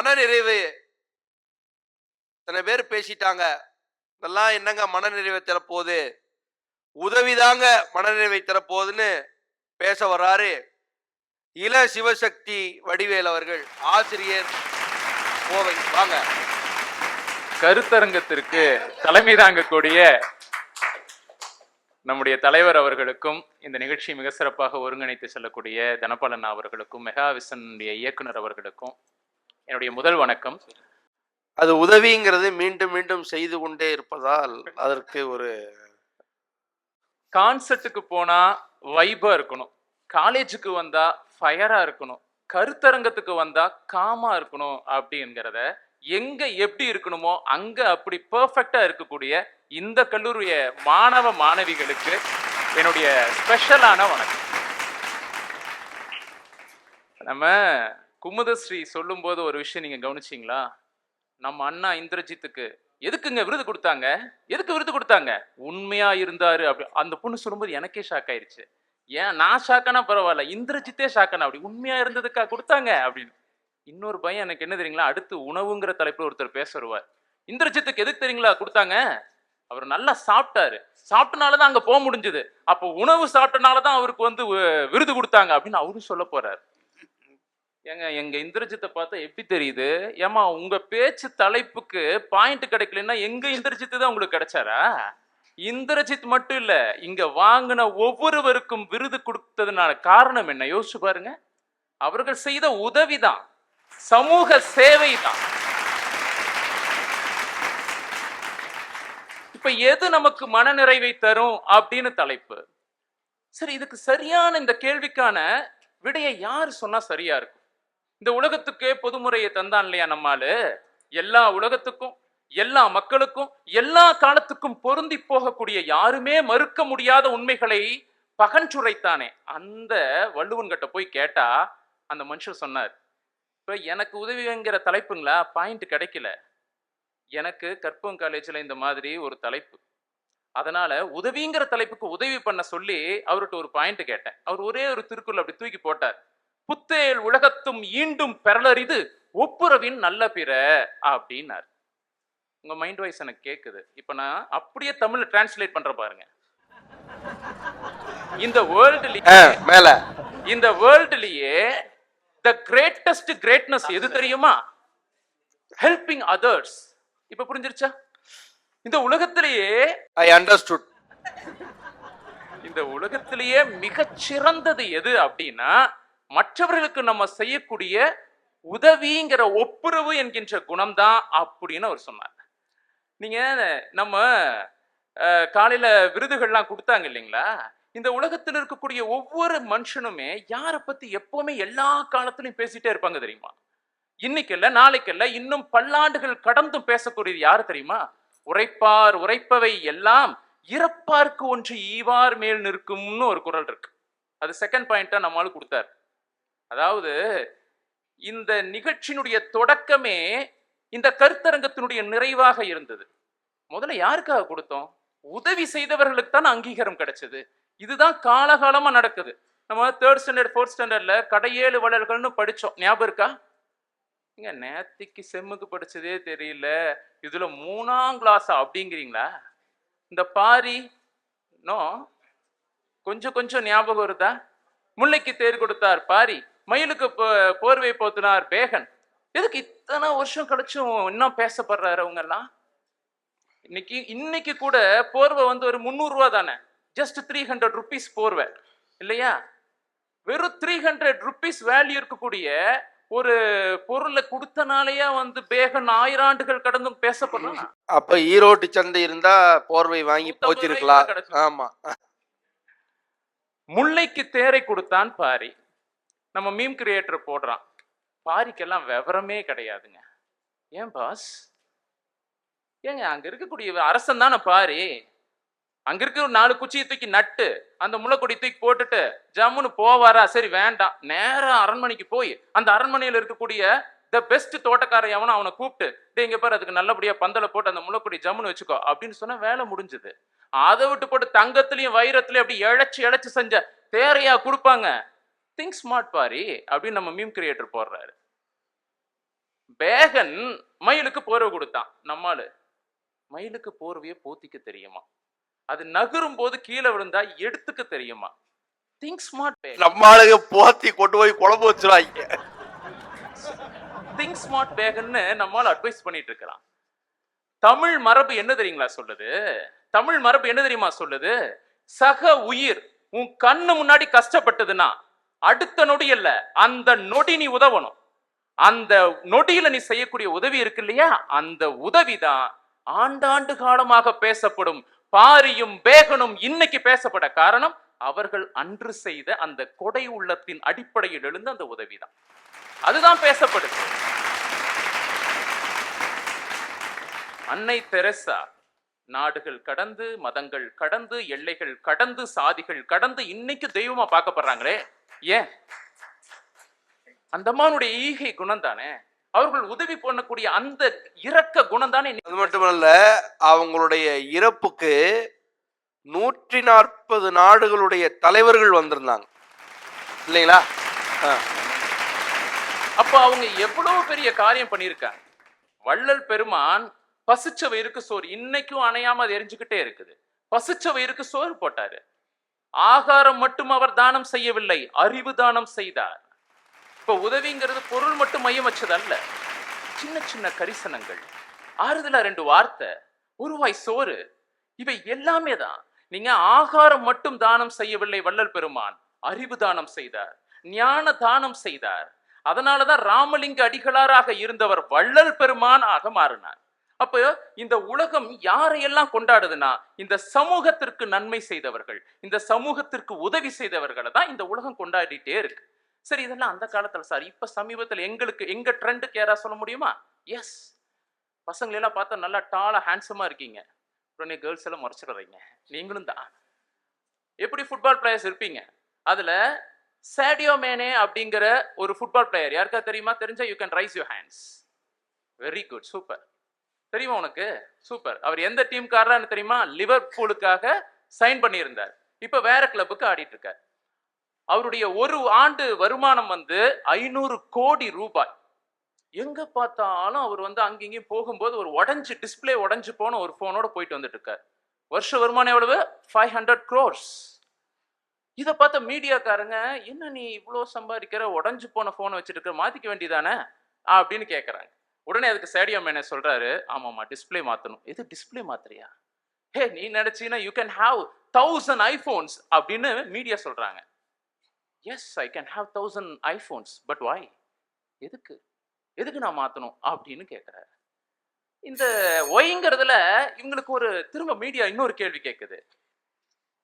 மனநிறைவு. இத்தனை பேர் பேசிட்டாங்க இதெல்லாம் என்னங்க மனநிறைவை தரப்போகுது? உதவிதாங்க மனநிறைவை தரப்போகுதுன்னு பேச வர்றாரு இள சிவசக்தி வடிவேல் அவர்கள் ஆசிரியர் கோவை. வாங்க. கருத்தரங்கத்திற்கு தலைமை தாங்கக்கூடிய நம்முடைய தலைவர் அவர்களுக்கும் இந்த நிகழ்ச்சி மிக சிறப்பாக ஒருங்கிணைத்து செல்லக்கூடிய தனபாலன் அவர்களுக்கும் மெகாவிசனுடைய இயக்குனர் அவர்களுக்கும் என்னுடைய முதல் வணக்கம். அது உதவிங்கிறது மீண்டும் மீண்டும் செய்து கொண்டே இருப்பதால் அதற்கு ஒரு கான்சர்ட்டுக்கு போனா வைபா இருக்கணும். காலேஜுக்கு வந்தா ஃபயரா இருக்கணும். கருத்தரங்கத்துக்கு வந்தா காமா இருக்கணும் அப்படிங்கிறத எங்க எப்படி இருக்கணுமோ அங்க அப்படி பெர்ஃபெக்டா இருக்கக்கூடிய இந்த கல்லூரிய மாணவ மாணவிகளுக்கு என்னுடைய ஸ்பெஷலான வணக்கம். நம்ம குமுதஸ்ரீ சொல்லும்போது ஒரு விஷயம் நீங்க கவனிச்சீங்களா? நம்ம அண்ணா இந்திரஜித்துக்கு எதுக்குங்க விருது கொடுத்தாங்க? எதுக்கு விருது கொடுத்தாங்க? உண்மையா இருந்தாரு அப்படி. அந்த பொண்ணு சொல்லும்போது எனக்கே ஷாக் ஆயிருச்சு. ஏன்? நான் ஷாக்கானா பரவாயில்ல. இந்திரஜித்தே ஷாக்கானா அப்படி. உண்மையா இருந்ததுக்கா கொடுத்தாங்க அப்படின்னு. இன்னொரு பையன் எனக்கு என்ன தெரியுங்களா? அடுத்து உணவுங்கிற தலைப்பில் ஒருத்தர் பேச வருவார் இந்திரஜித்துக்கு எதுக்கு தெரியுங்களா கொடுத்தாங்க? அவர் நல்லா சாப்பிட்டாரு. சாப்பிட்டனால தான் அங்க போக முடிஞ்சது. அப்போ உணவு சாப்பிட்டனால தான் அவருக்கு வந்து விருது கொடுத்தாங்க அப்படின்னு அவரும் சொல்ல போறாரு. ஏங்க எங்க இந்திரஜித்தை பார்த்தா எப்படி தெரியுது? ஏமா உங்க பேச்சு தலைப்புக்கு பாயிண்ட் கிடைக்கலன்னா எங்க இந்திரஜித்து தான் உங்களுக்கு கிடைச்சாரா? இந்திரஜித் மட்டும் இல்ல இங்க வாங்கின ஒவ்வொருவருக்கும் விருது கொடுத்ததுனால காரணம் என்ன? யோசிச்சு பாருங்க. அவர்கள் செய்த உதவிதான். சமூக சேவை தான் இப்ப எது நமக்கு மனநிறைவை தரும் அப்படின்னு தலைப்பு. சரி இதுக்கு சரியான இந்த கேள்விக்கான விடையை யார் சொன்னா சரியா இருக்கும்? இந்த உலகத்துக்கே பொதுமுறையை தந்தான் இல்லையா நம்மாலு? எல்லா உலகத்துக்கும் எல்லா மக்களுக்கும் எல்லா காலத்துக்கும் பொருந்தி போகக்கூடிய யாருமே மறுக்க முடியாத உண்மைகளை பகன்றுரைத்தானே அந்த வள்ளுவன்கிட்ட போய் கேட்டா அந்த மனுஷர் சொன்னார் இப்போ எனக்கு உதவிங்கிற தலைப்புங்களா? பாயிண்ட் கிடைக்கல. எனக்கு கற்பம் காலேஜில் இந்த மாதிரி ஒரு தலைப்பு. அதனால உதவிங்கிற தலைப்புக்கு உதவி பண்ண சொல்லி அவர்கிட்ட ஒரு பாயிண்ட் கேட்டேன். அவர் ஒரே ஒரு திருக்குறள் அப்படி தூக்கி போட்டார். புத்தேல் உலகத்தும் ஈண்டும் பெறலரிது ஒப்புரவின் நல்ல பிற அப்படின்னார். உங்க மைண்ட் வாய்ஸ் எனக்கு கேக்குது. இப்ப நான் அப்படியே தமிழ்ல டிரான்ஸ்லேட் பண்ற பாருங்க. இந்த வேர்ல்டுலயே மேல. இந்த வேர்ல்டுலயே த கிரேட்டஸ்ட் கிரேட்னஸ் எது தெரியுமா? ஹெல்பிங் அதர்ஸ் இப்ப புரிஞ்சிருச்சா? இந்த உலகத்திலேயே ஐ அண்டர்ஸ்டுட் இந்த உலகத்திலேயே மிகச் சிறந்தது எது அப்படின்னா மற்றவர்களுக்கு நம்ம செய்யக்கூடிய உதவிங்கிற ஒப்புரவு என்கின்ற குணம்தான் அப்படின்னு அவர் சொன்னார். நீங்க நம்ம காலையில் காலையில விருதுகள்லாம் கொடுத்தாங்க இல்லைங்களா? இந்த உலகத்தில் இருக்கக்கூடிய ஒவ்வொரு மனுஷனுமே யாரை பத்தி எப்பவுமே எல்லா காலத்துலையும் பேசிட்டே இருப்பாங்க தெரியுமா? இன்னைக்கு இல்ல நாளைக்கு இல்ல இன்னும் பல்லாண்டுகள் கடந்தும் பேசக்கூடியது யாரு தெரியுமா? உரைப்பார் உரைப்பவை எல்லாம் இறப்பார்க்கு ஒன்று ஈவார் மேல் நிற்கும்னு ஒரு குரல் இருக்கு. அது செகண்ட் பாயிண்டா நம்மளால கொடுத்தாரு. அதாவது இந்த நிகழ்ச்சியினுடைய தொடக்கமே இந்த கருத்தரங்கத்தினுடைய நிறைவாக இருந்தது. முதல்ல யாருக்காக கொடுத்தோம்? உதவி செய்தவர்களுக்கு தான் அங்கீகாரம் கிடைச்சது. இதுதான் காலகாலமா நடக்குது. நம்ம தேர்ட் ஸ்டாண்டர்ட் ஃபோர்த் ஸ்டாண்டர்ட்ல கடையேழு வளர்கள்னு படிச்சோம். ஞாபகம் இருக்கா? இங்க நேத்திக்கு செம்முக்கு படிச்சதே தெரியல. இதுல மூணாம் கிளாஸா அப்படிங்கிறீங்களா? இந்த பாரி நோ கொஞ்சம் கொஞ்சம் ஞாபகம் வருதா? முல்லைக்கு தேர் கொடுத்தார் பாரி. மயிலுக்கு போர்வை போத்தினார் பேகன். எதுக்கு இத்தனை வருஷம் கழிச்சும் இன்னும் பேசப்படுறாரு அவங்க எல்லாம் இன்னைக்கு இன்னைக்கு கூட போர்வை வந்து ஒரு முந்நூறு ரூபா தானே? ஜஸ்ட் த்ரீ ஹண்ட்ரட் ருபீஸ் போர்வை. இல்லையா? வெறும் த்ரீ ஹண்ட்ரட் ருபீஸ் வேல்யூ இருக்கக்கூடிய ஒரு பொருளை கொடுத்தனாலயா வந்து பேகன் ஆயிரம் ஆண்டுகள் கடந்தும் பேசப்படுறான்? அப்ப ஈரோட்டு சந்தை இருந்தா போர்வை வாங்கி போச்சிருக்கலாம். ஆமா. முல்லைக்கு தேரை கொடுத்தான் பாரி. நம்ம மீம் கிரியேட்டர் போடுறான். பாரிக்கெல்லாம் விவரமே கிடையாதுங்க. ஏன் பாஸ் ஏங்க அங்க இருக்கக்கூடிய அரசன் தானே பாரி? அங்க இருக்க ஒரு நாலு குச்சியை தூக்கி நட்டு அந்த முளைக்கொடி தூக்கி போட்டுட்டு ஜம்முன்னு போவாரா? சரி வேண்டாம். நேராக அரண்மனைக்கு போய் அந்த அரண்மனையில் இருக்கக்கூடிய த பெஸ்ட் தோட்டக்காரன் எவனும் அவனை கூப்பிட்டு டேய் இங்க பாரு அதுக்கு நல்லபடியா பந்தல போட்டு அந்த முளைக்கொடி ஜம்முன்னு வச்சுக்கோ அப்படின்னு சொன்னா வேலை முடிஞ்சது. அதை விட்டு போட்டு தங்கத்திலையும் வைரத்திலையும் அப்படி இழைச்சு இழைச்சு செஞ்ச தேரையா கொடுப்பாங்க. திங்க் ஸ்மார்ட் பாரி அப்படின்னு நம்ம மீம் கிரியேட்டர் போடுறாரு. பேகன் மயிலுக்கு போர்வை கொடுத்தான் நம்மாளு மயிலுக்கு போர்வையை போத்திக்க தெரியுமா? அது நகரும் போது கீழே விழுந்தா எடுத்துக்க தெரியுமா? திங்க் ஸ்மார்ட் நம்ம ஆளுங்க போத்தி கொண்டு போய் குழம்பு வச்சிருவாங்க. திங்க் ஸ்மார்ட் பேகன்னு நம்மால அட்வைஸ் பண்ணிட்டு இருக்கிறான் தமிழ் மரபு என்ன தெரியுங்களா சொல்லுது? தமிழ் மரபு என்ன தெரியுமா சொல்லுது? சக உயிர் உன் கண்ணு முன்னாடி கஷ்டப்பட்டதுன்னா அடுத்த நொடி அல்ல அந்த நொடி நீ உதவணும். அந்த நொடியில நீ செய்யக்கூடிய உதவி இருக்கு இல்லையா? அந்த உதவிதான் ஆண்டாண்டு காலமாக பேசப்படும் பாரியும் பேகனும் இன்னைக்கு பேசப்பட காரணம் அவர்கள் அன்று செய்த அந்த கொடை உள்ளத்தின் அடிப்படையில் எழுந்த அந்த உதவிதான். அதுதான் பேசப்படுது அன்னை தெரசா நாடுகள் கடந்து மதங்கள் கடந்து எல்லைகள் கடந்து சாதிகள் கடந்து இன்னைக்கு தெய்வமா பார்க்கப்படுறாங்களே? ஏன்? அந்த அம்மானுடைய ஈகை குணம் தானே அவர்கள் உதவி பண்ணக்கூடிய அந்த இரக்க குணம் தானே அது மட்டுமல்ல அவங்களுடைய இறப்புக்கு நூற்றி நாற்பது நாடுகளுடைய தலைவர்கள் வந்திருந்தாங்க. இல்லைங்களா. அப்ப அவங்க எவ்வளவு பெரிய காரியம் பண்ணியிருக்காங்க? வள்ளல் பெருமான் பசிச்ச வயிறுக்கு சோறு இன்னைக்கும் அணையாம அது எரிஞ்சுக்கிட்டே இருக்குது. பசிச்ச வயிறுக்கு சோறு போட்டாரு. ஆகாரம் மட்டும் அவர் தானம் செய்யவில்லை அறிவு தானம் செய்தார். இப்ப உதவிங்கிறது பொருள் மட்டும் மையம் வச்சதல்ல. சின்ன சின்ன கரிசனங்கள். ஆறுதலா ரெண்டு வார்த்தை. உருவாய் சோறு. இவை எல்லாமே தான். நீங்க ஆகாரம் மட்டும் தானம் செய்யவில்லை வள்ளல் பெருமான். அறிவு தானம் செய்தார். ஞான தானம் செய்தார். அதனாலதான் ராமலிங்க அடிகளாராக இருந்தவர் வள்ளல் பெருமான் ஆக மாறினார். அப்ப இந்த உலகம் யாரையெல்லாம் கொண்டாடுதுன்னா இந்த சமூகத்திற்கு நன்மை செய்தவர்கள் இந்த சமூகத்திற்கு உதவி செய்தவர்களை தான் இந்த உலகம் கொண்டாடிட்டே இருக்கு. சரி இதெல்லாம் அந்த காலத்துல சார் இப்ப சமீபத்தில் எங்களுக்கு எங்க ட்ரெண்டுக்கு யாரா சொல்ல முடியுமா? எஸ் பசங்களெல்லாம் பார்த்தா நல்லா டாலா ஹேண்ட்ஸமா இருக்கீங்க. உடனே கேர்ள்ஸ் எல்லாம் முறைச்சிடுறீங்க நீங்களும் தான். எப்படி ஃபுட்பால் பிளேயர்ஸ் இருப்பீங்க? அதுல சேடியோ மேனே அப்படிங்கிற ஒரு ஃபுட்பால் பிளேயர் யாருக்கா தெரியுமா? தெரிஞ்சா you can raise your hands very good super தெரியுமா உனக்கு? சூப்பர். அவர் எந்த டீம்காரரான்னு தெரியுமா? லிவர்பூலுக்காக சைன் பண்ணியிருந்தார். இப்போ வேற கிளப்புக்கு ஆடிட்டு இருக்கார். அவருடைய ஒரு ஆண்டு வருமானம் வந்து ஐநூறு கோடி ரூபாய். எங்க பார்த்தாலும் அவர் வந்து அங்கேயும் போகும்போது ஒரு உடஞ்சு டிஸ்பிளே உடஞ்சு போன ஒரு போனோட போயிட்டு வந்துட்டு இருக்கார். வருஷ வருமானம் எவ்வளவு? ஃபைவ் ஹண்ட்ரட் க்ரோர்ஸ் இதை பார்த்த மீடியாக்காரங்க என்ன நீ இவ்வளோ சம்பாதிக்கிற? உடஞ்சு போன ஃபோனை வச்சுருக்க மாற்றிக்க வேண்டியதானே? அப்படின்னு கேட்குறாங்க உடனே அதுக்கு சேடியோ மேனே சொல்றாரு? ஆமாம்மா டிஸ்ப்ளே மாற்றணும் எது டிஸ்ப்ளே மாத்திரியா? ஹே நீ நினைச்சீங்கன்னா you can have thousand iPhones அப்படின்னு மீடியா சொல்றாங்க. Yes I can have thousand iPhones but why எதுக்கு? எதுக்கு நான் மாற்றணும் அப்படின்னு கேட்குறாரு இந்த ஒய்ங்கிறதுல இவங்களுக்கு ஒரு திரும்ப மீடியா இன்னொரு கேள்வி கேட்குது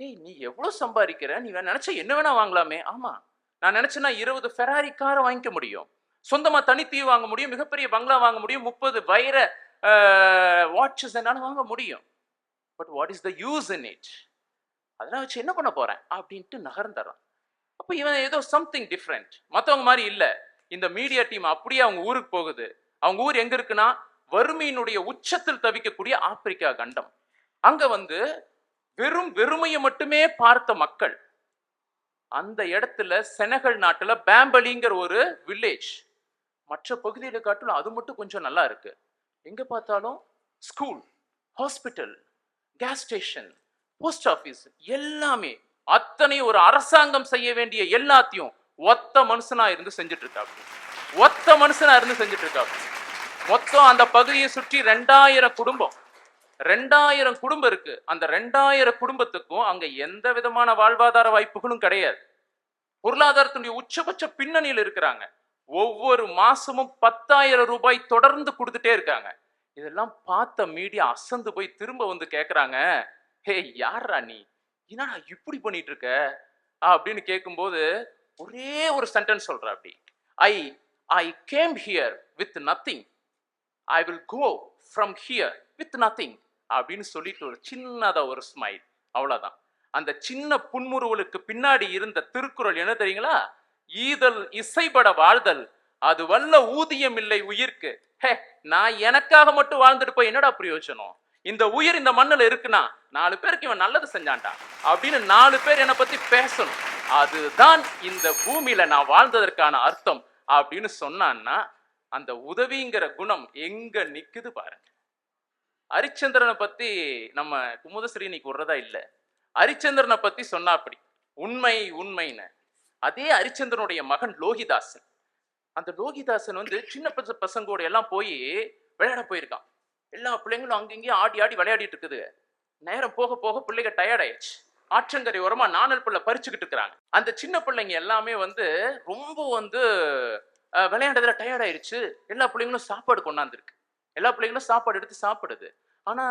ஏய் நீ எவ்வளோ சம்பாதிக்கிற? நீ நினச்சா என்ன வேணா வாங்கலாமே. ஆமாம் நான் நினச்சேன்னா இருபது ஃபெராரி காரை வாங்கிக்க முடியும். சொந்தமாக தனித்தீவு வாங்க முடியும் மிகப்பெரிய பங்களா வாங்க முடியும் முப்பது வைர வாட்சஸ் என்னால் வாங்க முடியும். But what is the use in it அதெல்லாம் வச்சு என்ன பண்ண போகிறேன் அப்படின்ட்டு நகர்ந்துறான் அப்போ இவன் ஏதோ சம்திங் டிஃப்ரெண்ட் மற்றவங்க மாதிரி இல்லை. இந்த மீடியா டீம் அப்படியே அவங்க ஊருக்கு போகுது. அவங்க ஊர் எங்கே இருக்குன்னா வறுமையினுடைய உச்சத்தில் தவிக்கக்கூடிய ஆப்பிரிக்கா கண்டம். அங்கே வந்து வெறும் வெறுமையை மட்டுமே பார்த்த மக்கள். அந்த இடத்துல செனகல் நாட்டில் பேம்பலிங்கிற ஒரு வில்லேஜ் மற்ற பகுதியில் காட்டிலும் அது மட்டும் கொஞ்சம் நல்லா இருக்கு. எங்க பார்த்தாலும் school hospital gas station post office எல்லாமே அத்தனை ஒரு அரசாங்கம் செய்ய வேண்டிய எல்லாத்தையும் ஒத்த மனுஷனா இருந்து செஞ்சுட்டு இருக்காங்க ஒத்த மனுஷனா இருந்து செஞ்சுட்டு இருக்காங்க மொத்தம் அந்த பகுதியை சுற்றி ரெண்டாயிரம் குடும்பம். ரெண்டாயிரம் குடும்பம் இருக்கு. அந்த ரெண்டாயிரம் குடும்பத்துக்கும் அங்க எந்த விதமான வாழ்வாதார வாய்ப்புகளும் கிடையாது. பொருளாதாரத்தினுடைய உச்சபட்ச பின்னணியில் இருக்கிறாங்க. ஒவ்வொரு மாசமும் பத்தாயிரம் ரூபாய் தொடர்ந்து கொடுத்துட்டே இருக்காங்க. இதெல்லாம் பார்த்த மீடியா அசந்து போய் திரும்ப வந்து கேட்குறாங்க ஹே யாரா நீ? என்னடா இப்படி பண்ணிட்டு இருக்க அப்படின்னு கேட்கும்போது ஒரே ஒரு சென்டென்ஸ் சொல்ற அப்படி. I I came here with nothing I will go from here with nothing அப்படின்னு சொல்லிட்டு ஒரு சின்னதா ஒரு ஸ்மைல் அவ்வளோதான் அந்த சின்ன புன்முறுவலுக்கு பின்னாடி இருந்த திருக்குறள் என்ன தெரியுங்களா? ஈதல் இசைபட வாழ்தல். அது வல்ல ஊதியம் இல்லை உயிர்க்கு. ஹே நான் எனக்காக மட்டும் வாழ்ந்துட்டு போய் என்னடா பிரயோஜனம்? இந்த உயிர் இந்த மண்ணில் இருக்குன்னா நாலு பேருக்கு இவன் நல்லது செஞ்சான்டா. அப்படின்னு நாலு பேர் என்னை பத்தி பேசணும். அதுதான் இந்த பூமியில நான் வாழ்ந்ததற்கான அர்த்தம் அப்படின்னு சொன்னான்னா அந்த உதவிங்கிற குணம் எங்க நிக்குது பாருங்க. ஹரிச்சந்திரனை பத்தி நம்ம குமுதஸ்ரீ இன்னைக்கு விடுறதா இல்லை. ஹரிச்சந்திரனை பத்தி சொன்னா அப்படி. உண்மை உண்மைன்னு. அதே ஹரிச்சந்திரனுடைய மகன் லோகிதாசன். அந்த லோகிதாசன் வந்து சின்ன பச பசங்களோட எல்லாம் போய் விளையாட போயிருக்கான். எல்லா பிள்ளைங்களும் அங்கங்கேயும் ஆடி ஆடி விளையாடிட்டு இருக்குது. நேரம் போக போக பிள்ளைங்க டயர்ட் ஆயிடுச்சு. ஆற்றங்கரை ஓரமா நாணல் பிள்ளை பறிச்சுக்கிட்டு இருக்கிறாங்க. அந்த சின்ன பிள்ளைங்க எல்லாமே வந்து ரொம்ப வந்து விளையாண்டதுல டயர்ட் ஆயிடுச்சு. எல்லா பிள்ளைங்களும் சாப்பாடு கொண்டாந்துருக்கு. எல்லா பிள்ளைங்களும் சாப்பாடு எடுத்து சாப்பிடுது. ஆனா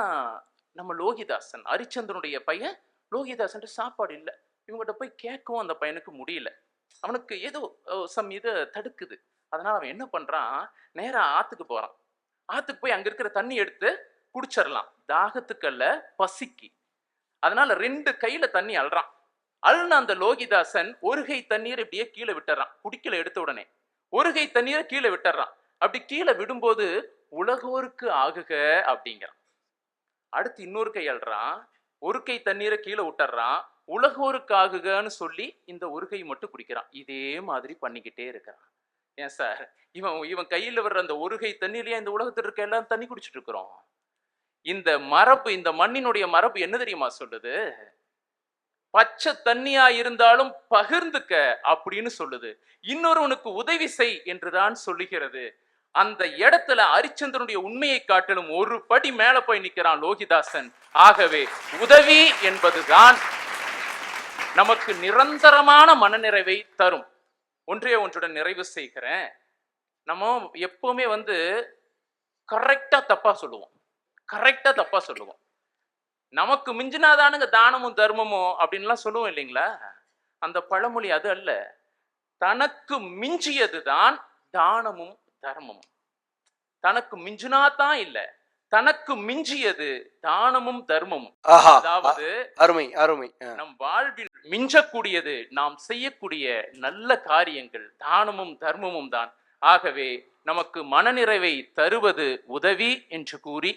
நம்ம லோகிதாசன் ஹரிச்சந்திரனுடைய பையன் லோகிதாசன் சாப்பாடு இல்லை. இவங்ககிட்ட போய் கேட்கவும் அந்த பையனுக்கு முடியல. அவனுக்கு ஏதோ சம் இதை தடுக்குது. அதனால அவன் என்ன பண்றான்? நேராக ஆத்துக்கு போறான். ஆத்துக்கு போய் அங்க இருக்கிற தண்ணி எடுத்து குடிச்சிடலாம் தாகத்துக்கல்ல பசிக்கு. அதனால ரெண்டு கையில தண்ணி அள்ளுறான் அழுன அந்த லோகிதாசன் ஒரு கை தண்ணீர் இப்படியே கீழே விட்டுறான். குடிக்கல எடுத்த உடனே. ஒரு கை தண்ணீரை கீழே விட்டுறான். அப்படி கீழே விடும்போது உலகோருக்கு ஆகுக அப்படிங்கிறான். அடுத்து இன்னொரு கை அள்ளுறான் ஒரு கை தண்ணீரை கீழே விட்டுறான். உலகோருக்காகுகன்னு சொல்லி இந்த ஒரு கை மட்டும் குடிக்கிறான். இதே மாதிரி பண்ணிக்கிட்டே இருக்கிறான். ஏன் சார்? இவன் இவன் கையில் வர்ற அந்த ஒரு கை தண்ணியிலேயே இந்த உலகத்தில் இருக்க எல்லாம் தண்ணி குடிச்சிட்டு இருக்கிறோம். இந்த மரபு இந்த மண்ணினுடைய மரபு என்ன தெரியுமா சொல்லுது? பச்சை தண்ணியா இருந்தாலும் பகிர்ந்துக்க அப்படின்னு சொல்லுது. இன்னொருவனுக்கு உதவி செய் என்றுதான் சொல்லுகிறது. அந்த இடத்துல ஹரிச்சந்திரனுடைய உண்மையை காட்டிலும் ஒரு படி மேல போய் நிற்கிறான் லோகிதாசன். ஆகவே உதவி என்பதுதான் நமக்கு நிரந்தரமான மனநிறைவை தரும். ஒன்றே ஒன்றுடன் நிறைவு செய்கிறேன். நம்ம எப்பவுமே வந்து கரெக்டா தப்பா சொல்லுவோம். கரெக்டா தப்பா சொல்லுவோம். நமக்கு மிஞ்சினாதானுங்க தானமும் தர்மமும் அப்படின்லாம் சொல்லுவோம் இல்லைங்களா? அந்த பழமொழி அது அல்ல. தனக்கு மிஞ்சியதுதான் தானமும் தர்மமும். தனக்கு மிஞ்சினாதான் இல்ல. தனக்கு மிஞ்சியது தானமும் தர்மமும். அதாவது அருமை அருமை. நம் வாழ்வில் மிஞ்சக்கூடியது நாம் செய்யக்கூடிய நல்ல காரியங்கள் தானமும் தர்மமும் தான். ஆகவே நமக்கு மனநிறைவை தருவது உதவி என்று கூறி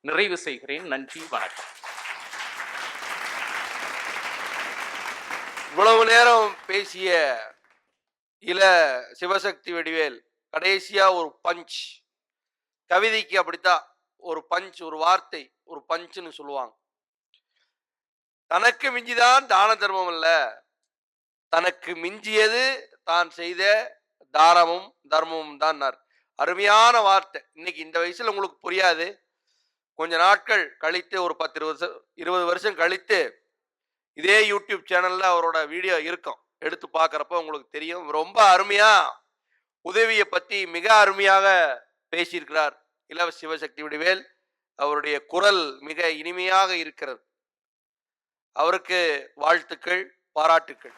நிறைவு செய்கிறேன். நன்றி வணக்கம். இவ்வளவு நேரம் பேசிய இள சிவசக்தி வடிவேல் கடைசியா ஒரு பஞ்ச். கவிதைக்கு அப்படித்தான் ஒரு பஞ்ச் ஒரு வார்த்தை ஒரு பஞ்சுன்னு சொல்லுவாங்க. தனக்கு மிஞ்சிதான் தான தர்மம் அல்ல. தனக்கு மிஞ்சியது தான் செய்த தானமும் தர்மமும் தான் அருமையான வார்த்தை. இன்னைக்கு இந்த வயசுல உங்களுக்கு புரியாது. கொஞ்ச நாட்கள் கழித்து ஒரு பத்து இருபது வருஷம் இருபது வருஷம் கழித்து இதே யூடியூப் சேனல்ல அவரோட வீடியோ இருக்கும். எடுத்து பார்க்குறப்ப உங்களுக்கு தெரியும். ரொம்ப அருமையா உதவியை பத்தி மிக அருமையாக பேசியிருக்கிறார் இளவ சிவசக்தி விடிவேல். அவருடைய குரல் மிக இனிமையாக இருக்கிறது. அவருக்கு வாழ்த்துக்கள் பாராட்டுக்கள்.